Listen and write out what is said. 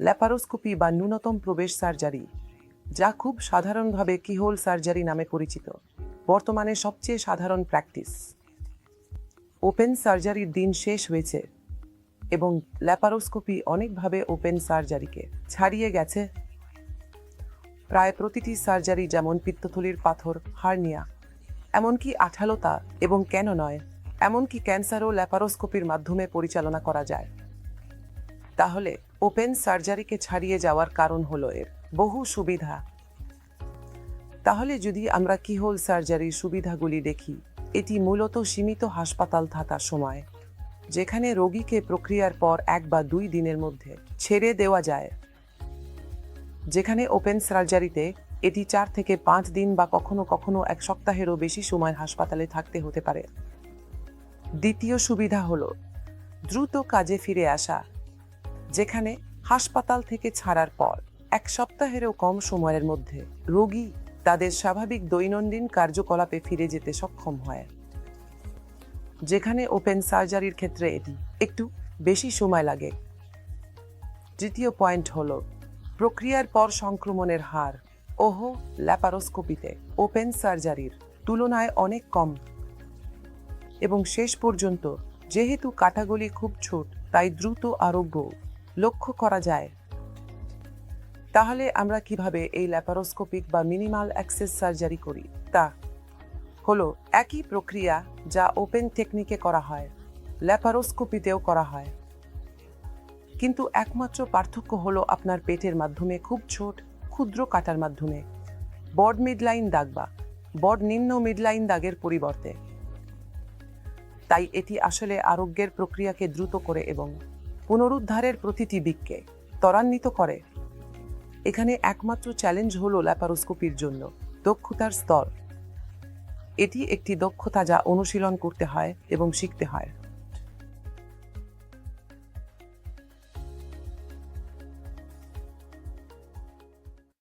Laparoscopy বা ন্যূনতম প্রবেশ সার্জারি, যা খুব সাধারণভাবে কিহোল সার্জারি নামে পরিচিত, বর্তমানে সবচেয়ে সাধারণ প্র্যাকটিস। ওপেন সার্জারির দিন শেষ হয়েছে এবং ল্যাপারোস্কোপি অনেকভাবে ওপেন সার্জারিকে ছাড়িয়ে গেছে। প্রায় প্রতিটি সার্জারি যেমন পিত্তথলির পাথর, হার্নিয়া, এমনকি আঠালোতা এবং কেন নয়, এমনকি ক্যান্সারও ল্যাপারোস্কোপির মাধ্যমে পরিচালনা করা যায়। তাহলে ওপেন সার্জারিকে ছাড়িয়ে যাওয়ার কারণ হলো এর বহু সুবিধা। তাহলে যদি আমরা কিহোল সার্জারির সুবিধাগুলি দেখি, এটি মূলত সীমিত হাসপাতাল থাকার সময়, যেখানে রোগীকে প্রক্রিয়ার পর এক বা দুই দিনের মধ্যে ছেড়ে দেওয়া যায়। যেখানে ওপেন সার্জারিতে এটি চার থেকে পাঁচ দিন বা কখনো কখনো এক সপ্তাহেরও বেশি সময় হাসপাতালে থাকতে হতে পারে। দ্বিতীয় সুবিধা হলো দ্রুত কাজে ফিরে আসা যেখানে হাসপাতাল থেকে ছাড়ার পর এক সপ্তাহেরও কম সময়ের মধ্যে রোগী তাদের স্বাভাবিক দৈনন্দিন কার্যকলাপে ফিরে যেতে সক্ষম হয়। যেখানে ওপেন সার্জারির ক্ষেত্রে এটি একটু বেশি সময় লাগে। তৃতীয় পয়েন্ট হলো, প্রক্রিয়ার পর সংক্রমণের হার ওহো ল্যাপারোস্কোপিতে ওপেন সার্জারির তুলনায় অনেক কম। এবং শেষ পর্যন্ত যেহেতু কাটাগুলি খুব ছোট, তাই দ্রুত আরোগ্য লক্ষ্য করা যায়। তাহলে আমরা কীভাবে এই ল্যাপারোস্কোপিক বা মিনিমাল অ্যাক্সেস সার্জারি করি? তা হলো একই প্রক্রিয়া যা ওপেন টেকনিকে করা হয়, ল্যাপারোস্কোপিতেও করা হয়। কিন্তু একমাত্র পার্থক্য হলো আপনার পেটের মাধ্যমে খুব ছোট, ক্ষুদ্র কাটার মাধ্যমে। বড মিডলাইন দাগ বা বড নিম্ন মিডলাইন দাগের পরিবর্তে। তাই এটি আসলে আরোগ্যের প্রক্রিয়াকে দ্রুত করে এবং পুনরুদ্ধারের প্রতিটি বিককে ত্বরান্বিত করে। এখানে একমাত্র চ্যালেঞ্জ হল ল্যাপারোস্কোপির জন্য, দক্ষতার স্তর। এটি একটি দক্ষতা যা অনুশীলন করতে হয় এবং শিখতে হয়।